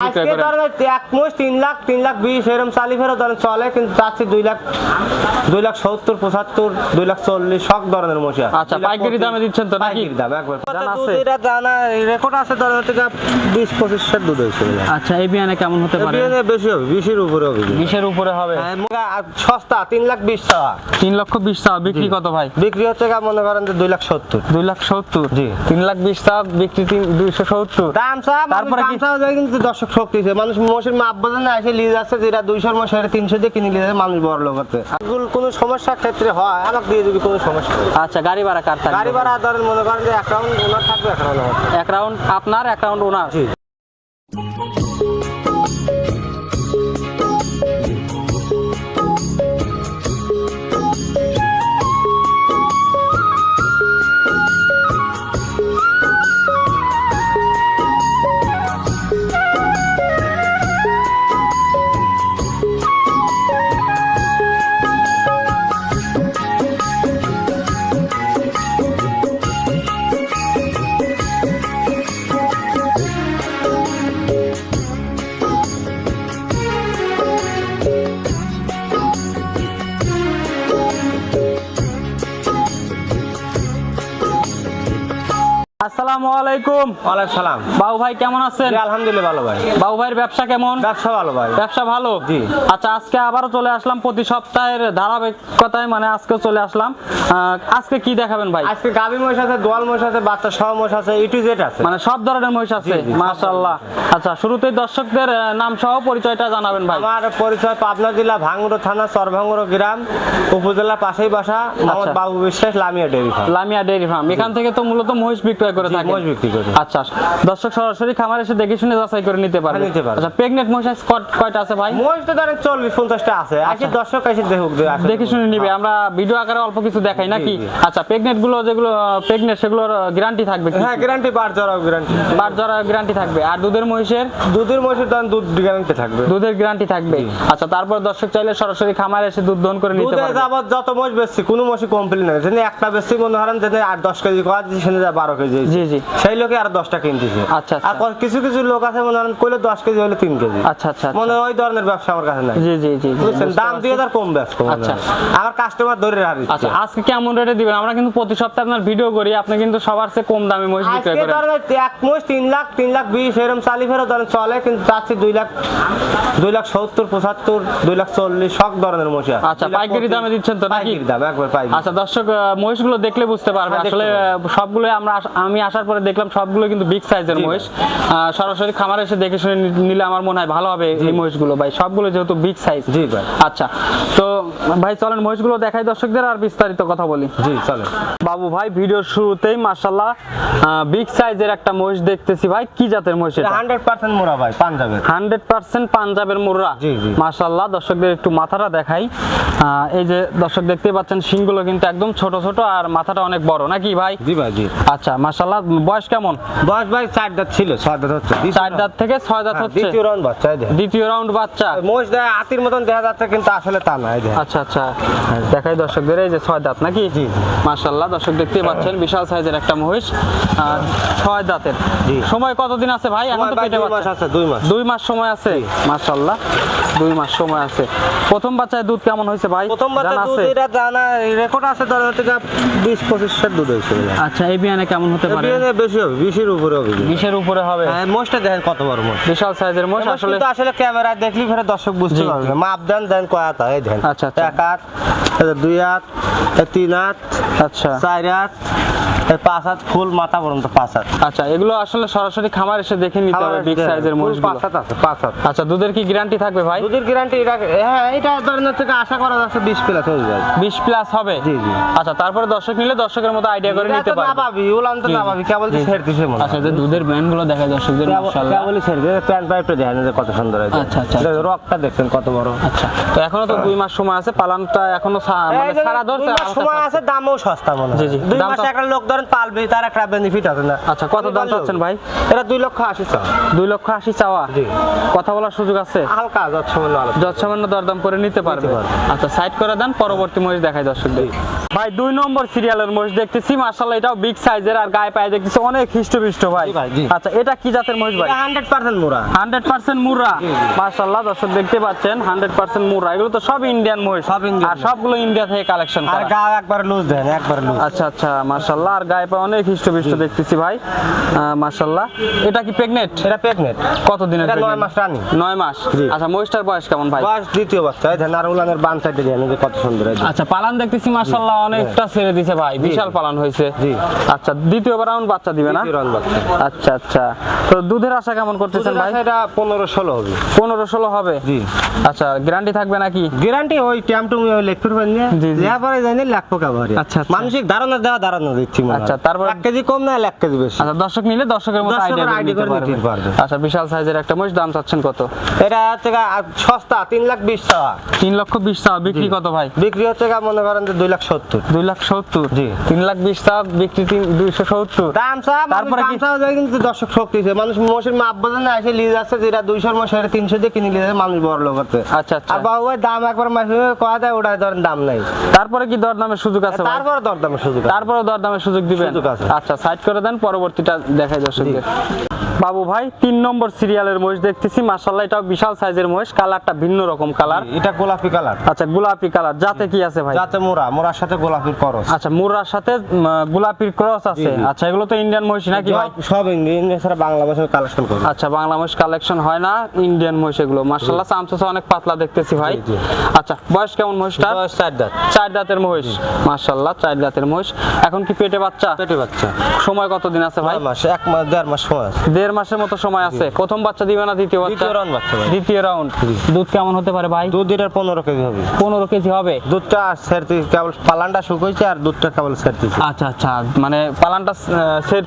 বিক্রয় আজকে ধরেন এক মোষ তিন লাখ তিন লাখ বিশ এরকম চালি ফেরত ধরেন চলে কিন্তু চাচ্ছি দুই লাখ দুই লাখ সত্তর পঁচাত্তর দুই লাখ চল্লিশ সব ধরনের মশি আচ্ছা, পাইকারি দামে দিচ্ছেন তো পাইকারি দাম একবার। জানা আছে? দুধ এটা জানা রেকর্ড আছে ধরেন থেকে বিশ পঁচিশের দুধ হয়েছে আচ্ছা এই বিয়ানে কেমন হতে পারে? বিয়ানে বেশি হবে বিশের উপরে হবে বিশের উপরে হবে? হ্যাঁ, সস্তা তিন লাখ বিশ টাকা। তিন লক্ষ বিশ টাকা বিক্রি কত ভাই? বিক্রি হচ্ছে মনে করেন যে দুই লাখ সত্তর। দুই লাখ সত্তর? জি। তিন লাখ বিশ টাকা বিক্রি দুইশো সত্তর? দাম তারপরে কিন্তু দর্শক শক্তি ছিল মানুষ মোষের মাপ বোঝে না এসে লিজ আছে যেটা দুইশোর মোষ সেটা তিনশো দিয়ে কিনে লিজ মানুষ বড় লোক হচ্ছে কোনো সমস্যার ক্ষেত্রে হয় আমাকে দিয়ে দিবি কোনো সমস্যা আচ্ছা গাড়ি ভাড়া কার গাড়ি ভাড়া ধরেন মনে করেন যে এক রাউন্ড ওনার থাকবে এক রাউন্ড এক রাউন্ড আপনার এক রাউন্ড ওনার? আসসালামু আলাইকুম। ওয়ালাইকুম সালাম। বাবু ভাই কেমন আছেন? আলহামদুলিল্লাহ ভালো ভাই। বাবু ভাইয়ের ব্যবসা কেমন? ব্যবসা ভালো ভাই। ব্যবসা ভালো? জি। আচ্ছা আজকে আবারও চলে আসলাম প্রতি সপ্তাহের ধারাবাহিকতায় মানে আজকে চলে আসলাম। আজকে কি দেখাবেন ভাই? আজকে গাভী মহিষ আছে দোয়াল মহিষ আছে বাচ্চা সহ মহিষ আছে ই টু জেড আছে। মানে সব ধরনের মহিষ আছে মাশাআল্লাহ। আচ্ছা শুরুতেই দর্শকদের নাম সহ পরিচয়টা জানাবেন ভাই। আমার পরিচয় পাবনা জেলা ভাঙ্গুরো থানা চরভাঙ্গুরো গ্রাম উপজেলা পাশেই বাসা মোহাম্মদ আচ্ছা। Babu Biswas Lamia dairy farm. Lamia dairy farm. এখান থেকে তো মূলত মহিষ বিক্রয় করে থাকে মহিষ বিক্রি করি। আচ্ছা দর্শক সরাসরি খামার এসে দেখে শুনে যাচাই করে নিতে পারবে। হ্যাঁ, নিতে পারবে। আচ্ছা প্রেগনেন্ট মহিষ কয়টা আছে ভাই? মহিষ তো ধরেন চল্লিশ পঞ্চাশটা আছে। আসি দর্শক এসে দেখুক দেখে শুনে নিবে। আমরা ভিডিও আকারে অল্প কিছু দেখাই নাকি? আচ্ছা প্রেগনেন্টগুলো যেগুলো প্রেগনেন্ট সেগুলোর গ্যারান্টি থাকবে হ্যাঁ গ্যারান্টি বার জরাও গ্যারান্টি বার জরা গ্যারান্টি থাকবে। আর দুধের মহিষের? দুধের মহিষের দাম দুধ গ্যারান্টি থাকবে। দুধের গ্যারান্টি থাকবে। আচ্ছা তারপর দর্শক চাইলে সরাসরি খামারে এসে দুধ দহন করে নিতে পারবে। যাবত যত মহিষ বেশি কোনো মহিষ কমপ্লেন নেই। যেন একটা বেশি মনে করেন যেন আর দশ কেজি করা দিচ্ছে যায় বারো কেজি জি, জি। সেই লোকে আর দশটা কিনতেছে। আচ্ছা, আর আচ্ছা। কিছু কিছু লোক আছে মনে করেন কইলে দশ কেজি হলে তিন কেজি। আচ্ছা আচ্ছা আচ্ছা। মনে ওই ধরনের ব্যবসা আমার কাছে নাই। জি জি জি বুঝছেন? দাম দিয়ে তার কম ব্যস্ত আচ্ছা। আমার কাস্টমার ধরে রাখি আচ্ছা আজকে কেমন রেটে দিবেন? আমরা কিন্তু প্রতি সপ্তাহে আপনার ভিডিও করি আপনি কিন্তু সবার চেয়ে কম দামে মহিষ আজকে করেন। ধরেন এক মোষ তিন লাখ তিন লাখ বিশ এরকম চালি ফেরত ধরেন চলে কিন্তু চাচ্ছি দুই লাখ দুই লাখ সত্তর পঁচাত্তর দুই লাখ চল্লিশ সব ধরনের আছে। আচ্ছা, পাইকারি দামে দিচ্ছেন তো নাকি? দাম একবার পাইকারি। আচ্ছা দর্শক মহিষগুলো দেখলে বুঝতে পারবে। হ্যাঁ, আসলে সবগুলো আমরা আমি আসার পরে দেখলাম সবগুলো কিন্তু বিগ সাইজের মহিষ। সরাসরি খামারে এসে দেখে শুনে নিলে আমার মনে হয় ভালো হবে এই মহিষগুলো ভাই। সবগুলো যেহেতু বিগ সাইজ জি ভাই। আচ্ছা তো ভাই চলেন মহিষগুলো দেখাই দর্শকদের আর বিস্তারিত কথা বলি। জি চলে বাবু ভাই ভিডিওর শুরুতেই মাশাল্লাহ বিগ সাইজের একটা মহিষ দেখতেছি ভাই। কি জাতের মহিষ এটা হান্ড্রেড পার্সেন্ট মোরা ভাই পাঞ্জাবের। হান্ড্রেড পার্সেন্ট পাঞ্জাবের মুর্রা জি, জি। মাশাল্লাহ দর্শকদের একটু মাথাটা দেখাই। আহ, এই যে দর্শক দেখতে পাচ্ছেন শিংগুলো কিন্তু একদম ছোট ছোট আর মাথাটা অনেক বড়। নাকি ভাই? জি ভাই জি। আচ্ছা মাশাল্লাহ বয়স কেমন? বয়স ভাই চার দাঁত ছিল ছয় দাঁত হচ্ছে। চার দাঁত থেকে ছয় দাঁত হ্যাঁ, হচ্ছে? দ্বিতীয় রাউন্ড বাচ্চা। দ্বিতীয় রাউন্ড বাচ্চা। মোষ দেয় হাতির মতন দেখা যাচ্ছে কিন্তু আসলে তা না আচ্ছা আচ্ছা। দেখাই দর্শকদের এই যে ছয় দাঁত নাকি? জি। মাশাল্লাহ দর্শক দেখতে পাচ্ছেন বিশাল সাইজের একটা মহিষ। আর ছয় দাঁতের। জি। সময় কতদিন আছে ভাই? এখন তো পেটে দুই মাস বাচ্চা আছে দুই মাস। দুই মাস সময় আছে? মাশাল্লাহ দুই মাস সময় আছে। প্রথম বাচ্চায় দুধ কেমন হয়েছে ভাই? প্রথম বাচ্চা দুধ আছে? এটা জানা রেকর্ড আছে ধরেন থেকে বিশ পঁচিশের দুধ হয়েছে। আচ্ছা এই বিয়ানে কেমন হতে পারে? বেশি হবে বিশের উপরে হবে বিশের উপরে হবে। হ্যাঁ মোষটা দেখেন কত বড় মোষ। বিশাল সাইজের মোষ আসলে আসলে ক্যামেরা দেখলি ফেরে দর্শক বুঝতে পারবে। মাপ দেন দেন কয় এই দেখেন আচ্ছা, আচ্ছা। এক হাত। এই দুই হাত তিন হাত আচ্ছা। চার হাত পাঁচ হাত ফুল মাথা পর্যন্ত পাঁচ হাত। আচ্ছা এগুলো আসলে সরাসরি খামার এসে দেখে নিতে হবে বিগ সাইজের ফুল পাঁচ হাত আছে পাঁচ হাত। আচ্ছা দুধের কি গ্যারান্টি থাকবে ভাই? দুধের গ্যারান্টি এটা হ্যাঁ এটা ধরনের থেকে আশা করা যাচ্ছে বিশ প্লাস হয়ে যায়। প্লাস হবে? জি, জি। আচ্ছা তারপরে দর্শক নিলে দর্শকের মতো আইডিয়া করে নিতে না পারবে। পাবি উলান তো না পাবি কেবল জি। ছেড়ে দিছে মনে আচ্ছা যে দুধের ব্যান্ডগুলো দেখা দর্শকদের মাশাআল্লাহ। কেবলই ছেড়ে দিছে প্যান্ট পাইপটা দেখেন যে কত সুন্দর হয়েছে। আচ্ছা, আচ্ছা, রকটা দেখছেন কত বড়। আচ্ছা তো এখনও তো দুই মাস সময় আছে পালানটা এখনও মানে সারা ধরছে সময় আছে দামও সস্তা মনে হয়। জি, জি। দুই মাসে একটা লোক ধরেন পালবে তার একটা বেনিফিট আছে না। আচ্ছা কত দাম চাচ্ছেন ভাই? এটা দুই লক্ষ আশি টাকা দুই লক্ষ আশি চাওয়া? কথা বলার সুযোগ আছে? হালকা যত যৎসামান্য দরদাম করে নিতে পারবে। পারবে। আচ্ছা সাইড করে দেন পরবর্তী মহিষ দেখাই দর্শকদের ভাই দুই নম্বর সিরিয়ালের মহিষ দেখতেছি মার্শাল্লাহ এটাও বিগ সাইজের আর গায়ে পায়ে দেখতেছি অনেক হৃষ্টপুষ্ট ভাই। ভাই, আচ্ছা এটা কি জাতের মহিষ ভাই? Hundred percent Murrah hundred percent Murrah. মার্শাল্লাহ দর্শক দেখতে পাচ্ছেন হান্ড্রেড পার্সেন্ট মুরা। এগুলো তো সব ইন্ডিয়ান মহিষ। সব আর সবগুলো ইন্ডিয়া থেকে কালেকশন আর গা একবার লুজ দেন একবার লুজ আচ্ছা আচ্ছা মার্শাল্লাহ আর গায়ে পায়ে অনেক হৃষ্টপুষ্ট দেখতেছি ভাই। মার্শাল্লাহ এটা কি এটা কত দিনের এটা নয় pregnant? মাস রানি। নয় মাস? আচ্ছা মহিষটার বয়স কেমন ভাই? বয়স দ্বিতীয় বাচ্চা আর উলানের বান সাইডে দেন যে কত সুন্দর আচ্ছা পালান দেখতেছি মার্শাল্লাহ অনেকটা ছেড়ে দিছে ভাই। বিশাল পালান হয়েছে। জি। আচ্ছা দ্বিতীয়বার রাউন্ড বাচ্চা দিবে না? আচ্ছা আচ্ছা। তো দুধের আশা কেমন করতেছেন ভাই? এটা পনেরো ষোলো হবে। পনেরো ষোলো হবে? জি। আচ্ছা গ্যারান্টি থাকবে নাকি? গ্যারান্টি ওই ট্যাম টুম ওই লেখপুর লেখাপড়ায় জানি লাখ ভরে আচ্ছা, আচ্ছা। মানসিক ধারণা দেওয়া ধারণা দিচ্ছি আচ্ছা, তারপর- এক কেজি কম না এক কেজি বেশি। আচ্ছা দর্শক নিলে দর্শকের মতো আইডিয়া করে নিতে পারবে আচ্ছা বিশাল সাইজের একটা মহিষ দাম চাচ্ছেন কত? এটা হচ্ছে সস্তা তিন লাখ বিশ টাকা। তিন লক্ষ বিশ টাকা বিক্রি কত ভাই? বিক্রি হচ্ছে মনে করেন যে দুই লাখ সত্তর। দুই লাখ সত্তর? জি। তিন লাখ বিশ টাকা বিক্রি দুইশো সত্তর। দাম তারপরে কিন্তু দর্শক শক্তি। মানুষ মোষের মাপ বোঝে না এসে লিজ আসছে যেটা দুইশোর মোষ সেটা তিনশো দিয়ে কিনে লিজ মানুষ বড় লোক আচ্ছা আচ্ছা। আর বাবু দাম একবার মাসে কয়া দেয় ওটা ধরেন দাম নাই। তারপরে কি দরদামের সুযোগ আছে? তারপর দরদামের সুযোগ। তারপরে দরদামের সুযোগ দিবেন? সুযোগ আছে। আচ্ছা সাইড করে দেন পরবর্তীটা দেখাই দর্শকদের। বাবু ভাই তিন নম্বর সিরিয়ালের মহিষ দেখতেছি। মার্শাল্লাহ এটাও বিশাল সাইজের মহিষ। কালারটা ভিন্ন রকম কালার। এটা গোলাপি কালার। আচ্ছা গোলাপি কালার। যাতে কি আছে ভাই? যাতে মোড়া মোড়ার সাথে গোলাপির করস আচ্ছা মুরার সাথে গোলাপির ক্রস আছে। আচ্ছা এগুলো তো ইন্ডিয়ান মহিষ নাকি ভাই? সব- ইংলিশ ছাড়া বাংলা ভাষায় কালেকশন করি। আচ্ছা বাংলা মহিষ কালেকশন হয় না ইন্ডিয়ান মহিষ এগুলো। মার্শাল্লাহ চামচা অনেক পাতলা দেখতেছি ভাই। আচ্ছা বয়স কেমন মহিষটা বয়স চার দাঁত। চার দাঁতের মহিষ। মার্শাল্লাহ চার দাঁতের মহিষ। এখন কি পেটে বাচ্চা? পেটে বাচ্চা। সময় কতদিন আছে ভাই? মাস এক মাস দেড় মাস সময় আছে। দেড় মাসের মতো সময় আছে। প্রথম বাচ্চা দিবে না দ্বিতীয় বাচ্চা? দ্বিতীয় রাউন্ড বাচ্চা ভাই। দ্বিতীয় রাউন্ড দুধ কেমন হতে পারে ভাই? দুধ লিটার পনেরো কেজি হবে। পনেরো কেজি হবে? দুধটা সেরতে কেবল পালানটা শুকোইছে আর দুধটা কেবল আচ্ছা আচ্ছা। মানে পালানটা সের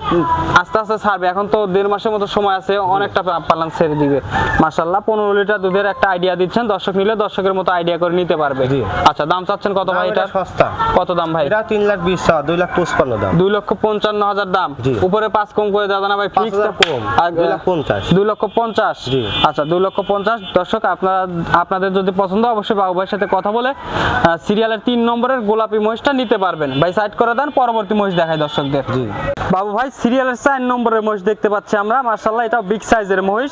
আস্তে আস্তে ছাড়বে। এখন তো দেড় মাসের মতো সময় আছে অনেকটা পালান ছেড়ে দিবে। মাসাল্লাহ পনেরো লিটার দুধের একটা আইডিয়া দিচ্ছেন। দর্শক নিলে দর্শকের মতো আইডিয়া করে নিতে পারবে। আচ্ছা দাম চাচ্ছেন কত ভাই এটা সস্তা। কত দাম ভাই? এটা তিন লাখ বিশ টাকা দুই লাখ পঁচপান্ন দাম। দুই লক্ষ পঞ্চান্ন হাজার দাম। উপরে পাঁচ কম করে দাদা না ভাই ফিক্স হাজার কম, দুই লাখ পঞ্চাশ। দুই লক্ষ পঞ্চাশ? জি। আচ্ছা দুই লক্ষ পঞ্চাশ। দর্শক আপনারা আপনাদের যদি পছন্দ হয়, অবশ্যই বাবু ভাইয়ের সাথে কথা বলে সিরিয়ালের তিন নম্বরের গোলাপি মহিষটা নিতে পারবেন। ভাই সাইড করে দেন পরবর্তী মহিষ দেখাই দর্শকদের। জি। বাবু ভাই সিরিয়ালের চার নম্বরের মহিষ দেখতে পাচ্ছি আমরা। মার্শাল্লাহ এটা বিগ সাইজের মহিষ।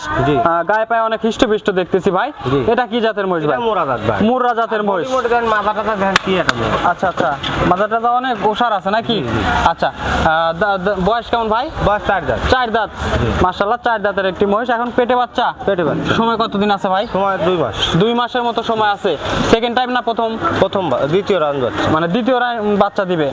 গায়ে পায়ে অনেক হৃষ্টপুষ্ট দেখতেছি ভাই। এটা কি জাতের মহিষ ভাই? মোড়া দাঁত ভাই। মুর্রা জাতের মহিষ। মোটামুটি দেন মাথা কি এটা আচ্ছা আচ্ছা। মাথাটা তো অনেক ওষার আছে নাকি? আচ্ছা আহ, দা- দা- বয়স কেমন ভাই? বয়স চার দাঁত। চার দাঁত। মার্শাল্লাহ চার দাঁতের একটি মহিষ। এখন পেটে বাচ্চা? পেটে বাচ্চা। সময় কতদিন আছে ভাই? সময় দুই মাস। দুই মাসের মতো সময় আছে। সেকেন্ড টাইম না প্রথম? প্রথম দ্বিতীয় বাচ্চা। মানে দ্বিতীয় বাচ্চা দিবে।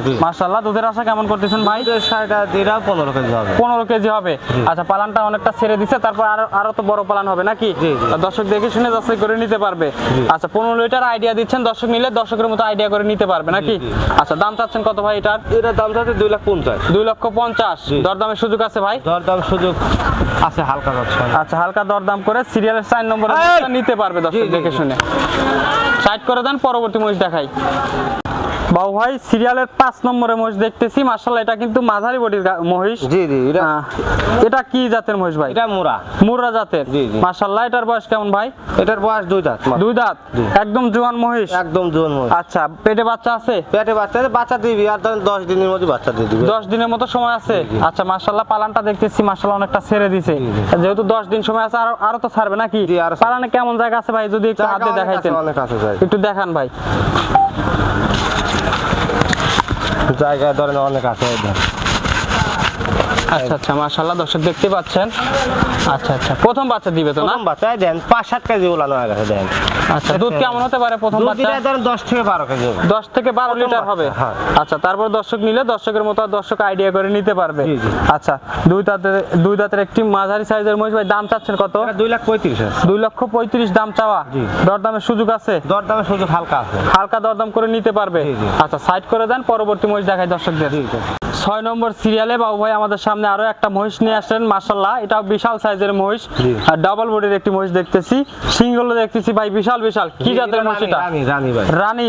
দুধের আশা কেমন করতেছেন ভাই? সাড়ে এটাও পনেরো কেজি হবে। পনেরো কেজি হবে। আচ্ছা পালানটা অনেকটা ছেড়ে দিছে তারপর আরও আরও তো বড় পালান হবে নাকি। দর্শক দেখে শুনে যাচাই করে নিতে পারবে। আচ্ছা পনেরো লিটার আইডিয়া দিচ্ছেন। দর্শক নিলে দর্শকের মতো আইডিয়া করে নিতে পারবে নাকি? আচ্ছা দাম চাচ্ছেন কত ভাই এটার? এটা দাম চাচ্ছে দুই লাখ পঞ্চাশ। দুই লক্ষ পঞ্চাশ। দরদামের সুযোগ আছে ভাই? দর দাম সুযোগ আছে হালকা দরদাম আচ্ছা হালকা দরদাম করে সিরিয়ালের সাইন নম্বর নিতে পারবে দর্শক দেখে শুনে। সাইড করে দেন পরবর্তী মহিষ দেখাই। বাবু ভাই সিরিয়ালের পাঁচ নম্বরে মহিষ দেখতেছি। মার্শাল্লাহ এটা কিন্তু মাঝারি বডির মহিষ। জি জি এটা এটা কি জাতের মহিষ ভাই? এটা মোড়া মুর্রা জাতের। জি, জি। মার্শাল্লাহ এটার বয়স কেমন ভাই? এটার বয়স দুই দাঁত দুই দাঁত? একদম জোয়ান মহিষ? একদম জোন মোড় আচ্ছা পেটে বাচ্চা আছে? পেটে বাচ্চা আছে, বাচ্চা দিবি আর ধরেন দশ দিনের মধ্যে বাচ্চা দিয়ে দিবি। দশ দিনের মতো সময় আছে? আচ্ছা মার্শাল্লাহ পালানটা দেখতেছি মার্শাল্লাহ অনেকটা ছেড়ে দিছে। যেহেতু দশ দিন সময় আছে আরও আরও তো ছাড়বে নাকি। পালানে কেমন জায়গা আছে ভাই? যদি একটু হাতে দেখাইতেন। একটু দেখান ভাই। জায়গা ধরেন অনেক আছে ধরেন। আচ্ছা আচ্ছা মাশাআল্লাহ দর্শক দেখতে পাচ্ছেন। আচ্ছা আচ্ছা প্রথম বাচ্চা দিবে তো না? প্রথম বাচ্চা দেন পাঁচ সাত কেজি ওলানো হয়ে গেছে দেন। আচ্ছা দুধ কেমন হতে পারে প্রথম বাচ্চা? ধরেন দশ থেকে বারো কেজি হবে। দশ থেকে বারো প্রথম লিটার হবে? হ্যাঁ। আচ্ছা তারপর দর্শক নিলে দর্শকের মতো দর্শক আইডিয়া করে নিতে পারবে। আচ্ছা দুই দাঁতের দুই দাঁতের একটি মাঝারি সাইজের মহিষ ভাই দাম চাচ্ছেন কত? এটা দুই লাখ পঁয়ত্রিশ আছে। দুই লক্ষ পঁয়ত্রিশ দাম চাওয়া। দরদামের সুযোগ আছে? দর দামের সুযোগ হালকা আছে। হালকা দরদাম করে নিতে পারবে। আচ্ছা সাইড করে দেন পরবর্তী মহিষ দেখাই দর্শকদের। ছয় নম্বর সিরিয়ালে বাবু ভাই আমাদের সামনে আরও একটা মহিষ নিয়ে আসলেন মাসাল্লাহ এটাও বিশাল সাইজের মহিষ। আর ডাবল বডির একটি মহিষ দেখতেছি। সিংগুলো দেখতেছি ভাই বিশাল বিশাল। কি জাতের মহিষ এটা? রানী ভাই। রানী।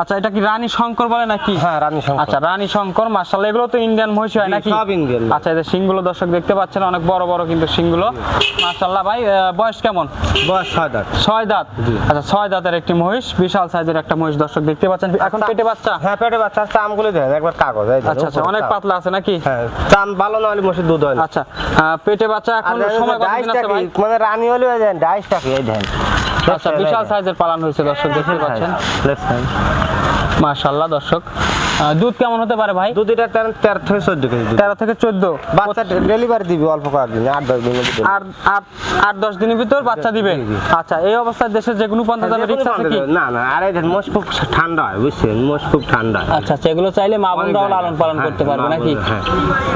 আচ্ছা এটা কি রানী শঙ্কর বলে নাকি? হ্যাঁ রানী শঙ্কর। আচ্ছা রানী শঙ্কর মাসাল্লাহ এগুলো তো ইন্ডিয়ান মহিষ হয় নাকি? সব Indian। আচ্ছা এদের সিংগুলো দর্শক দেখতে পাচ্ছেন অনেক বড় বড় কিন্তু সিংগুলো মাসাল্লাহ ভাই বয়স কেমন? বয়স ছয় দাঁত। ছয় দাঁত। আচ্ছা ছয় দাঁতের একটি মহিষ বিশাল সাইজের একটা মহিষ দর্শক দেখতে পাচ্ছেন। এখন পেটে বাচ্চা? হ্যাঁ পেটে বাচ্চা চামগুলো দেন একবার কাগজ আচ্ছা আচ্ছা অনেক। পাতলা আছে নাকি? হ্যাঁ চাম ভালো না হলে মশির দুধ হয় আচ্ছা পেটে বাচ্চা এখন সময় কতদিন আছে ভাই? মানে রানী হলে দেন ডাইসটা কি এই দেন আচ্ছা বিশাল সাইজের পালন হয়েছে দর্শক দেখতে পাচ্ছেন। মাশাআল্লাহ দর্শক। দুধ কেমন হতে পারে ভাই? দুধটা তেরো তেরো থেকে চোদ্দ কেজি দুধ। তেরো থেকে চোদ্দ? বাচ্চা ডেলিভারি দিবি অল্প কয়েকদিন আট দশ দিনের আর আট আট দশ দিনের ভিতর বাচ্চা দিবে। আচ্ছা এই অবস্থায় দেশের যে কোনো পন্থা যাবে রিক্স আছে কি? না না আর এই মোষ খুব ঠান্ডা হয় বুঝছেন? মোষ খুব ঠান্ডা আচ্ছা আচ্ছা এগুলো চাইলে মা বোনরাও। লালন পালন হ্যাঁ, করতে পারবে নাকি? হ্যাঁ।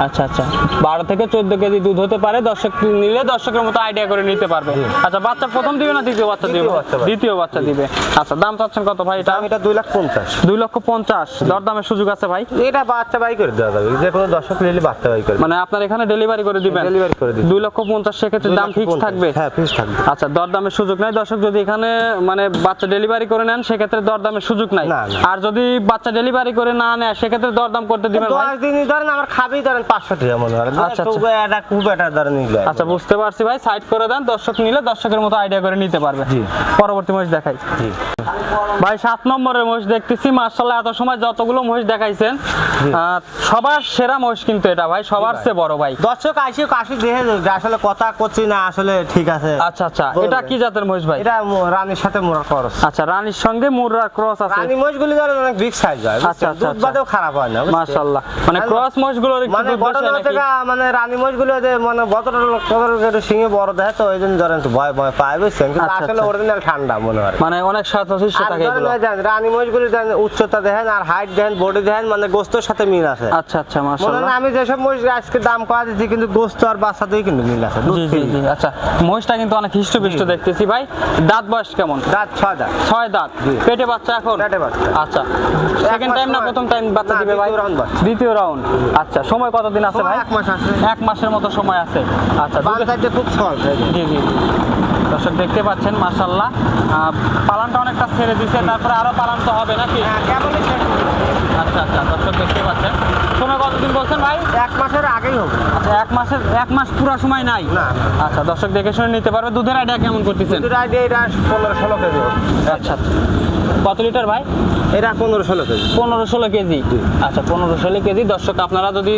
আচ্ছা আচ্ছা বারো থেকে চোদ্দ কেজি দুধ হতে পারে দর্শক নিলে দর্শকের মতো আইডিয়া করে নিতে পারবে। আচ্ছা বাচ্চা প্রথম দিবে না দ্বিতীয় বাচ্চা দিবে? দ্বিতীয় বাচ্চা, দ্বিতীয় বাচ্চা দিবে। আচ্ছা দাম চাচ্ছেন কত ভাই এটা? এটা দুই লাখ পঞ্চাশ। দুই লক্ষ পঞ্চাশ। দরদামের সুযোগ আছে ভাই? এটা বাচ্চা বাই করে দেওয়া যাবে। যে কোনো দর্শক নিলে বাচ্চা বাই করে মানে আপনার এখানে ডেলিভারি করে দিবেন? ডেলিভারি করে দিবেন। দুই লক্ষ পঞ্চাশ সেক্ষেত্রে দাম ফিক্স থাকবে? হ্যাঁ ফিক্স থাকবে। আচ্ছা দরদামের সুযোগ নাই। দর্শক যদি এখানে মানে বাচ্চা ডেলিভারি করে নেন সেক্ষেত্রে দরদামের সুযোগ নাই। আর যদি বাচ্চা ডেলিভারি করে না নেয় সেক্ষেত্রে দরদাম করতে দিবেন ভাই? দশ দিনই ধরেন আমার খাবেই ধরেন পাঁচশো টাকা মনে হয়। আচ্ছা, খুব একটা খুব একটা ধরেন নিলে আচ্ছা বুঝতে পারছি ভাই। সাইড করে দেন দর্শক নিলে দর্শকের মতো আইডিয়া করে নিতে পারবে। জি। পরবর্তী মহিষ দেখাই। জি। ভাই সাত নম্বরের মহিষ দেখতেছি। মার্শাল্লাহ এত সময় যতগুলো মহিষ দেখাইছেন। সবার সেরা মহিষ কিন্তু এটা ভাই সবার চেয়ে বড় ভাই। দর্শক আইসি কাশি দেখে আসলে কথা করছি না আসলে ঠিক আছে। আচ্ছা আচ্ছা এটা কি জাতের মহিষ ভাই? এটা রানীর সাথে খরচ আচ্ছা রানীর সঙ্গে মুর্রা ক্রস আছে। রানী মহিষগুলি অনেক বিগ সাইজ হয় আচ্ছা, আচ্ছা, দুধ আচ্ছা। বাদেও খারাপ হয় না মাশাআল্লাহ। মানে ক্রস মহিষগুলোর একটু মানে নাকি? গা, মানে রানী মহিষগুলো যে মানে কদর সিংহে বড় দেয় তো ওই জন্য ধরেন একটু ভয় ভয় পায় বুঝছেন? কিন্তু আচ্ছা, আসলে আচ্ছা। অরিজিনাল ঠান্ডা মনে হয়। মানে অনেক আর থাকে এগুলো। রানী মহিষগুলি দেখেন উচ্চতা দেখেন আর হাইট দেখেন বডি দেখেন মানে গোস্তর সাথে মিল আছে। আচ্ছা আচ্ছা মাশাআল্লাহ। আমি যেসব মহিষ আজকে দাম করা দিচ্ছি কিন্তু গোস্ত আর বাচ্চাতেই কিন্তু মিল আছে জি জি জি আচ্ছা মহিষটা কিন্তু অনেক হৃষ্টপুষ্ট দেখতেছি ভাই। দাঁত বয়স কেমন? দাঁত ছয় দাঁত। ছয় দাঁত। পেটে বাচ্চা এখন? পেটে বাচ্চা। আচ্ছা। সেকেন্ড টাইম না প্রথম টাইম বাচ্চা দিবে ভাই? দ্বিতীয় রাউন্ড আচ্ছা সময় কতদিন আছে ভাই? এক মাস আছে। এক মাসের মতো সময় আছে। আচ্ছা খুব সহজ জি জি। দর্শক দেখতে পাচ্ছেন মাসাল্লাহ পালানটা অনেকটা ছেড়ে দিছে তারপরে আরও পালান তো হবে নাকি? শেষ। আচ্ছা আচ্ছা দর্শক দেখতে পাচ্ছেন। সময় কতদিন বলছেন ভাই? এক মাসের আগেই হবে। আচ্ছা এক মাসের এক মাস পুরো সময় নাই? না, আচ্ছা দর্শক দেখে শুনে নিতে পারবে। দুধের আইডিয়া কেমন করতেছেন? দুটো আইডিয়া এটা পনেরো ষোলো কেজি আচ্ছা আচ্ছা। কত লিটার ভাই? এটা পনেরো ষোলো কেজি। পনেরো ষোলো কেজি। আচ্ছা পনেরো ষোলো কেজি। দর্শক আপনারা যদি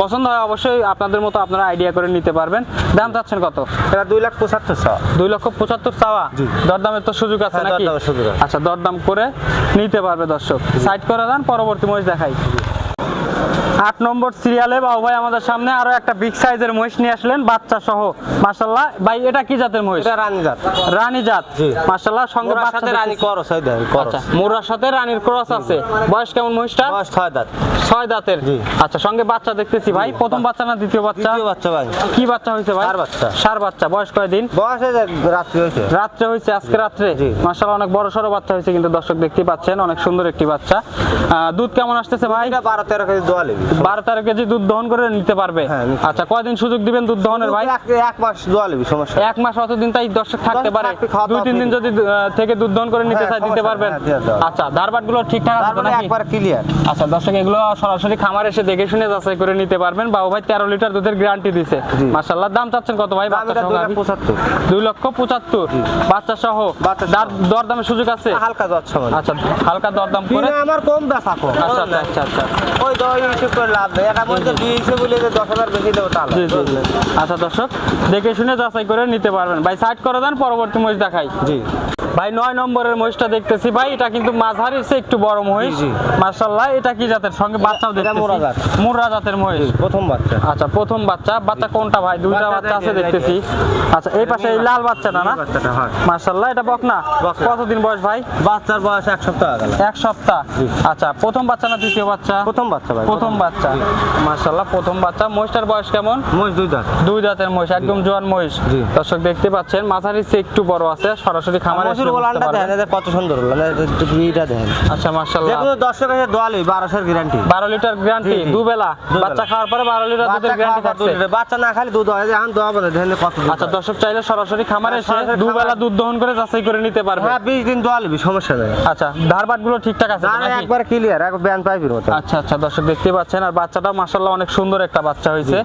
পছন্দ হয় অবশ্যই আপনাদের মতো আপনারা আইডিয়া করে নিতে পারবেন। দাম চাচ্ছেন কত? এটা দুই লাখ পঁচাত্তর ছ দুই লক্ষ পঁচাত্তর চাওয়া? দরদামের তো সুযোগ আছে হ্যাঁ, নাকি। আচ্ছা দরদাম করে নিতে পারবে দর্শক। সাইড করে দেন পরবর্তী মহিষ দেখাই। আট নম্বর সিরিয়ালে বাবু ভাই আমাদের সামনে আরও একটা বিগ সাইজের মহিষ নিয়ে আসলেন বাচ্চা সহ। মাশাল্লাহ ভাই এটা কি জাতের মহিষ? এটা রানী জাত। রানী জাত। জি। মাশাল্লাহ সঙ্গে সাথে রানী। করস এই দেখেন করস। আচ্ছা মোরার সাথে রানীর ক্রস আছে। বয়স কেমন মহিষটা? বয়স ছয় দাঁত। ছয় দাঁতের? জি। আচ্ছা সঙ্গে বাচ্চা দেখতেছি ভাই। প্রথম বাচ্চা না দ্বিতীয় বাচ্চা? দ্বিতীয় বাচ্চা ভাই। কি বাচ্চা হয়েছে ভাই? ষাঁড় বাচ্চা। সার বাচ্চা। বয়স কয়দিন? বয়স রাত্রি হয়েছে। রাত্রে হয়েছে আজকে রাত্রে? জি। মাশাআল্লাহ অনেক বড় সড়ো বাচ্চা হয়েছে কিন্তু দর্শক দেখতে পাচ্ছেন অনেক সুন্দর একটি বাচ্চা। দুধ কেমন আসতেছে ভাই? এটা বারো তেরো কেজি দোয়া লিবি। বারো তেরো কেজি দুধ দহন করে নিতে পারবে। হ্যাঁ, আচ্ছা কয়দিন সুযোগ দিবেন দুধ দহনের ভাই? এক মাস দোয়া সমস্যা এক মাস অতদিন তাই দর্শক থাকতে পারে। দুই তিন দিন যদি থেকে দুধ দহন করে নিতে হ্যাঁ, চাই দিতে পারবেন? হ্যাঁ। আচ্ছা ধারবাটগুলো ঠিকঠাক আছে নাকি? একবার ক্লিয়ার আচ্ছা দর্শক এগুলো সরাসরি খামার এসে দেখে শুনে যাচাই করে নিতে পারবেন। বাবু ভাই তেরো লিটার দুধের গ্যারান্টি দিছে। জি। মার্শাল্লাহ দাম চাচ্ছেন কত ভাই? বাচ্চা সহ দুই পঁচাত্তর। দুই লক্ষ পঁচাত্তর। বাচ্চা সহ। দরদামের সুযোগ আছে? হালকা মানে আচ্ছা হালকা দরদাম করে। আমার কম কম। আচ্ছা আচ্ছা আচ্ছা আচ্ছা। ওই দশ করে লাভ নেই। এটা বলতে দুই বলে যে দশ হাজার বেশি দেবো তাহলে। আচ্ছা দর্শক দেখে শুনে যাচাই করে নিতে পারবেন। ভাই সাইড করে দেন পরবর্তী মহিষ দেখাই। জি। ভাই নয় নম্বরের মহিষটা দেখতেছি। ভাই এটা কিন্তু মাঝারির চেয়ে একটু বড় মহিষ। মার্শাল্লাহ এটা কি জাতের? সঙ্গে বাচ্চাও দেখতেছি। মুর্রা জাতের মহিষ। প্রথম বাচ্চা। আচ্ছা প্রথম বাচ্চা। বাচ্চা কোনটা ভাই? দুইটা বাচ্চা আছে দেখতেছি। আচ্ছা এই পাশে এই লাল বাচ্চাটা না? মার্শাল্লাহ এটা বকনা? বকনা। কতদিন বয়স ভাই? বাচ্চার বয়স এক সপ্তাহ এক সপ্তাহ। আচ্ছা প্রথম বাচ্চা না দ্বিতীয় বাচ্চা? প্রথম বাচ্চা ভাই প্রথম বাচ্চা। মার্শাল্লাহ প্রথম বাচ্চা। মহিষটার বয়স কেমন? মোষ দুই দাঁত। দুই দাঁতের মহিষ একদম জোয়ান মহিষ। দর্শক দেখতে পাচ্ছেন মাথার চেয়ে একটু বড় আছে। সরাসরি খামারে মোষের চুল দেখেন এদের কত সুন্দর গোলান দেখেন আচ্ছা মাশাআল্লাহ। দর্শক এসে দোয়ালি বারোশোর গ্যারান্টি বারো লিটার গ্যারান্টি জি, জি। দুবেলা। দুবেলা। বাচ্চা খাওয়ার পরে বারো লিটার দুধের গ্যারান্টি থাকছে। বাচ্চা না খালি দুধ হয় এখন দোয়া বলে দেখেন কত আচ্ছা। দর্শক চাইলে সরাসরি খামারে এসে দুবেলা দুধ দহন করে যাচাই করে নিতে পারবে। হ্যাঁ বিশ দিন দোয়ালিবি সমস্যা নেই। আচ্ছা ধারবাটগুলো ঠিকঠাক আছে না একবার ক্লিয়ার একবার ব্যান পাইপির মতো। আচ্ছা আচ্ছা দর্শক দেখতে পাচ্ছেন আর বাচ্চাটা মাসাল্লাহ অনেক সুন্দর একটা বাচ্চা হয়েছে।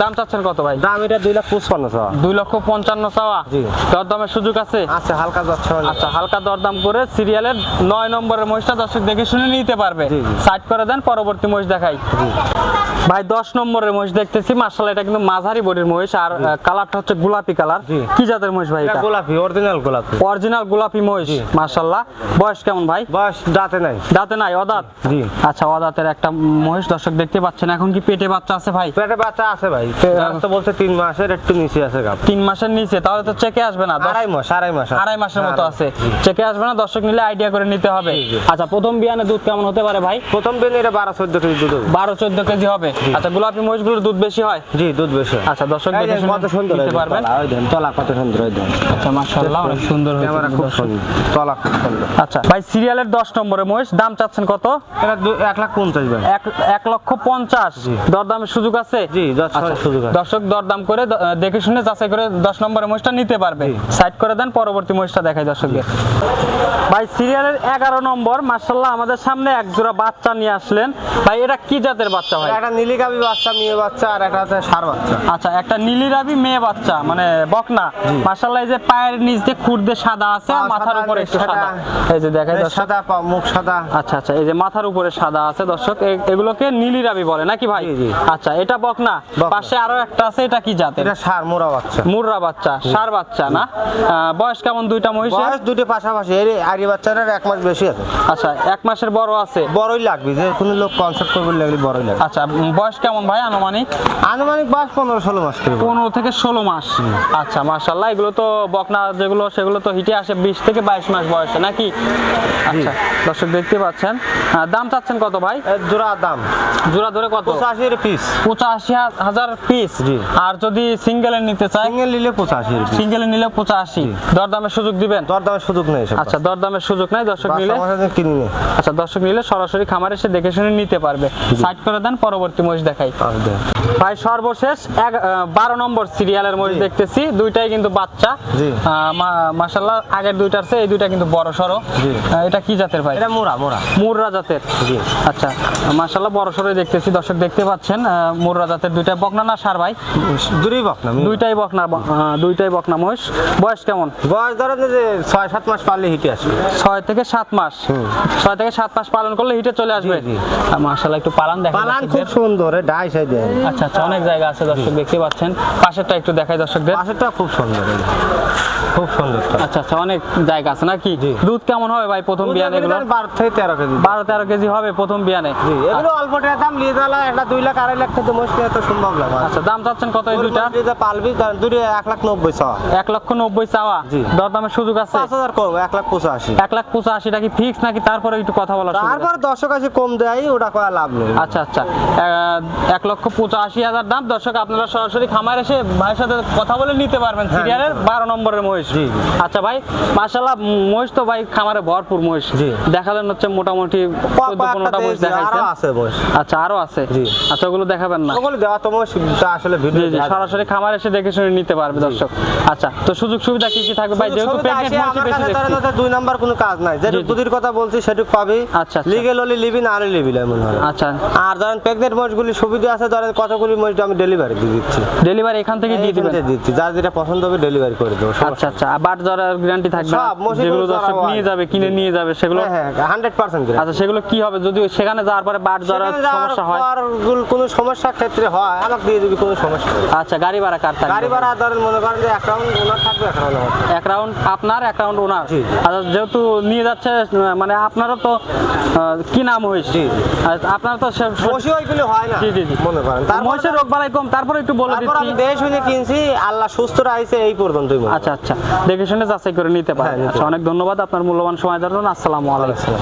দাম চাচ্ছেন কত ভাই? দাম এটা দুই লাখ পঁচপান্ন চাওয়া দুই লক্ষ পঞ্চান্ন চাওয়া জি। দরদামের সুযোগ আছে? আছে হালকা যাচ্ছে। আচ্ছা হালকা দরদাম করে সিরিয়ালের নয় নম্বরের মহিষটা দর্শক দেখে শুনে নিতে পারবে। সাইড করে দেন পরবর্তী মহিষ দেখাই। ভাই দশ নম্বরের মহিষ দেখতেছি মার্শাল্লাহ এটা কিন্তু মাঝারি বডির মহিষ আর কালারটা হচ্ছে গোলাপি কালার। কি জাতের মহিষ ভাই এটা গোলাপি অরিজিনাল গোলাপি। অরিজিনাল গোলাপি মহিষ মার্শাল্লাহ বয়স কেমন ভাই? বয়স দাঁতে নাই। দাঁতে নাই অদাঁত? জি। আচ্ছা অদাঁতের একটা মহিষ দর্শক দেখতে পাচ্ছেন এখন কি পেটে বাচ্চা আছে ভাই? পেটে বাচ্চা আছে ভাই। তো বলছে তিন মাসের একটু নিচে আছে তিন মাসের নিচে তাহলে তো চেকে আসবে না আড়াই মাস আড়াই মাস আড়াই মাসের মতো আড়াই- আছে। চেকে আসবে না দর্শক নিলে আইডিয়া করে নিতে হবে। আচ্ছা প্রথম বিয়ানে দুধ কেমন হতে পারে ভাই? প্রথম দিন এটা বারো চোদ্দ কেজি দুধ। বারো চোদ্দ কেজি হবে। আচ্ছা গোলাপি মহিষগুলোর দুধ বেশি হয়? জি দুধ বেশি। আচ্ছা দর্শক কত সুন্দর নিতে এই পারবেন। তলা, কত সুন্দর আচ্ছা মাশাআল্লাহ অনেক সুন্দর হয়েছে খুব সুন্দর তলা খুব সুন্দর। আচ্ছা ভাই সিরিয়ালের দশ নম্বরে মহিষ দাম চাচ্ছেন কত? এটা দু- এক লাখ পঞ্চাশ ভাই। এক এক লক্ষ পঞ্চাশ। দরদামের সুযোগ আছে? জি আচ্ছা, সুযোগ আছে। দর্শক দরদাম করে দেখে শুনে যাচাই করে দশ নম্বরে মহিষটা নিতে পারবে। সাইড করে দেন পরবর্তী মহিষটা দেখাই দর্শকদের। ভাই সিরিয়ালের এগারো নম্বর মার্শাল্লাহ আমাদের সামনে এক জোড়া বাচ্চা নিয়ে আসলেন। ভাই এটা কি জাতের বাচ্চা ভাই? একটা বাচ্চা মেয়ে বাচ্চা আর একটা হচ্ছে সার বাচ্চা। আচ্ছা একটা নীলিরাবি মেয়ে বাচ্চা মানে বকনা। মার্শাল্লাহ এই যে পায়ের নিচ দিয়ে খুর দিয়ে সাদা আছে আর মাথার উপরে একটু সাদা। এই যে এই সাদা মুখ সাদা। আচ্ছা আচ্ছা এই যে মাথার উপরে সাদা আছে দর্শক এগুলোকে নীলি রাবি বলে নাকি ভাই। আচ্ছা এটা বকনা। পাশে আরও একটা আছে এটা কি জাতের? এটা সার মোরা বাচ্চা। মুররা বাচ্চা সার বাচ্চা না? বয়স কেমন দুইটা মহিষের বয়স দুটো পাশাপাশি এর আরি বাচ্চাটার এক মাস বেশি আছে। আচ্ছা এক মাসের বড় আছে? বড়ই লাগবে যে কোনো লোক কনসার্ট করবে লাগলে বড়ই লাগবে। আচ্ছা বয়স কেমন ভাই আনুমানিক? আনুমানিক বয়স পনেরো ষোলো মাস করে পনেরো থেকে ষোলো মাস। আচ্ছা মার্শাল্লাহ এগুলো তো বকনা যেগুলো সেগুলো তো হিটে আসে বিশ থেকে বাইশ মাস বয়সে নাকি? আচ্ছা দর্শক দেখতে পাচ্ছেন। দাম চাচ্ছেন কত ভাই? জোড়া দাম। জোড়া ধরে কত? পঁচাশি পিস পঁচাশি হাজার পিস আর যদি সিঙ্গেলের নিতে চাই সিঙ্গেল নিলে পঁচাশি পিস সিঙ্গেলে নিলে পঁচাশি। দরদামের সুযোগ দিবেন? দরদামের সুযোগ নেই আচ্ছা দরদামের সুযোগ নাই দর্শক নিলে? আচ্ছা দর্শক নিলে সরাসরি খামার এসে দেখে শুনে নিতে পারবে। সাইড করে দেন পরবর্তী মহিষ দেখাই। ভাই সর্বশেষ বারো নম্বর সিরিয়ালের মহিষ দেখতেছি। দুইটাই কিন্তু বাচ্চা। মাসাল্লাহ আগের দুইটার চেয়ে এই দুইটা কিন্তু বড় সড়ো। এটা কি জাতের ভাই? এটা মোরা মোরা। মুররা জাতের। আচ্ছা মাসাল্লাহ বড় সড়োই দেখতেছি। দর্শক দেখতে পাচ্ছেন মুররা জাতের দুইটা। বকনা না সার ভাই? দূরেই বক না দুইটাই বকনা দুইটাই বকনা মহিষ। বয়স কেমন? বয়স ধরেন যে ছয় সাত মাস পারলে হিটে আসবে। ছয় থেকে সাত মাস। ছয় থেকে সাত মাস পালন করলে হিটে চলে আসবে। জি। মাসাল্লাহ একটু পালান দেখা পালান খুব সুন্দর ডাই সাই দেয় আচ্ছা আচ্ছা অনেক জায়গা আছে দর্শক দেখতে পাচ্ছেন। পাশেরটা একটু দেখাই দর্শকদের। পাশেরটা খুব সুন্দর। খুব সুন্দর আচ্ছা আচ্ছা অনেক জায়গা আছে নাকি। দুধ কেমন হবে ভাই প্রথম বিয়ানে এগুলো বারো থেকে তেরো কেজি। বারো তেরো কেজি হবে প্রথম বিয়ানে? জি, এগুলো অল্প টাকা দাম নিয়ে যাওয়া একটা দুই লাখ আড়াই লাখ খেতে মুশকিল এত সম্ভব না আচ্ছা দাম চাচ্ছেন কত এই দুইটা? দুইটা পালবি দুটো এক লাখ নব্বই ছ এক লক্ষ নব্বই চাওয়া? জি। দরদামের সুযোগ আছে? হাজার করব এক লাখ পঁচাশি। এক লাখ পঁচাশিটা কি ফিক্স নাকি? তারপরে একটু কথা বলা তারপর দর্শক আছে কম দেয় ওটা করা লাভ নেই। আচ্ছা আচ্ছা। এক লক্ষ পঁচাশি হাজার দাম। দর্শক আপনারা সরাসরি খামার এসে ভাইয়ের সাথে কথা বলে নিতে পারবেন। সিরিয়ালের বারো নম্বরের মহিষ। জি। আচ্ছা ভাই মাসাল্লাহ মহিষ তো ভাই খামারে ভরপুর মহিষ। জি। দেখালেন হচ্ছে মোটামুটি ক- চোদ্দ পনেরোটা কয়েকটা মহিষ দেখাইছেন। আছে বয়স আচ্ছা আরও আছে? জি। আচ্ছা ওগুলো দেখাবেন না। ওগুলো দেওয়া তো মুশকিল আসলে ভিডিও জি সরাসরি খামার এসে দেখে শুনে নিতে পারবে দর্শক। আচ্ছা তো সুযোগ সুবিধা কি কি থাকবে? ভাই যেহেতু প্রেগনেন্ট মহিষ বেশি দেখছি। দুই নাম্বার কোনো কাজ নাই। জি। দুদির কথা বলছি সেটুকু পাবি। আচ্ছা, আচ্ছা। লিগেল হলে লিবি না হলে লিবি মনে হয়। আচ্ছা। আর ধরেন প্রেগনেন্ট মহিষগুলি সুবিধা আছে ধরেন কতগুলি মহিষ আমি ডেলিভারি দিয়ে দিচ্ছি। ডেলিভারি এখান থেকে দিয়ে দিবেন? দিচ্ছি যার যেটা পছন্দ হবে ডেলিভারি করে দেবো আচ্ছা আচ্ছা আর বাট জরার গ্যারান্টি থাকবে? সব, মশিন যেগুলো দর্শক নিয়ে যাবে কিনে নিয়ে যাবে সেগুলো হ্যাঁ হ্যাঁ পার্সেন্ট আচ্ছা সেগুলো কি হবে? যদি সেখানে যাওয়ার পরে বাট জরার সমস্যা হয়? কোনো ক্ষেত্রে হয় আমাকে দিয়ে দিবি কোনো সমস্যা আচ্ছা গাড়ি ভাড়া কার থাকবে? গাড়ি ভাড়া ধরেন মনে করেন যে অ্যাকাউন্ট ওনার থাকবে অ্যাকাউন্ট আপনার রাউন্ড ওনার। আচ্ছা যেহেতু নিয়ে যাচ্ছে মানে আপনারও তো কি নাম হয়েছে? জি। আপনার তো বসে ওইগুলি হয় না জি জি মনে করেন। তারপর মহিষের রোগ বালাই কম তারপরে একটু বলে দিচ্ছি। দেশ শুনে কিনছি আল্লাহ সুস্থ রাখছে এই পর্যন্তই আচ্ছা আচ্ছা। দেখে শুনে যাচাই করে নিতে পারে পারেন আচ্ছা অনেক ধন্যবাদ আপনার মূল্যবান সময় দেওয়ার জন্য। আসসালামু আলাইকুম।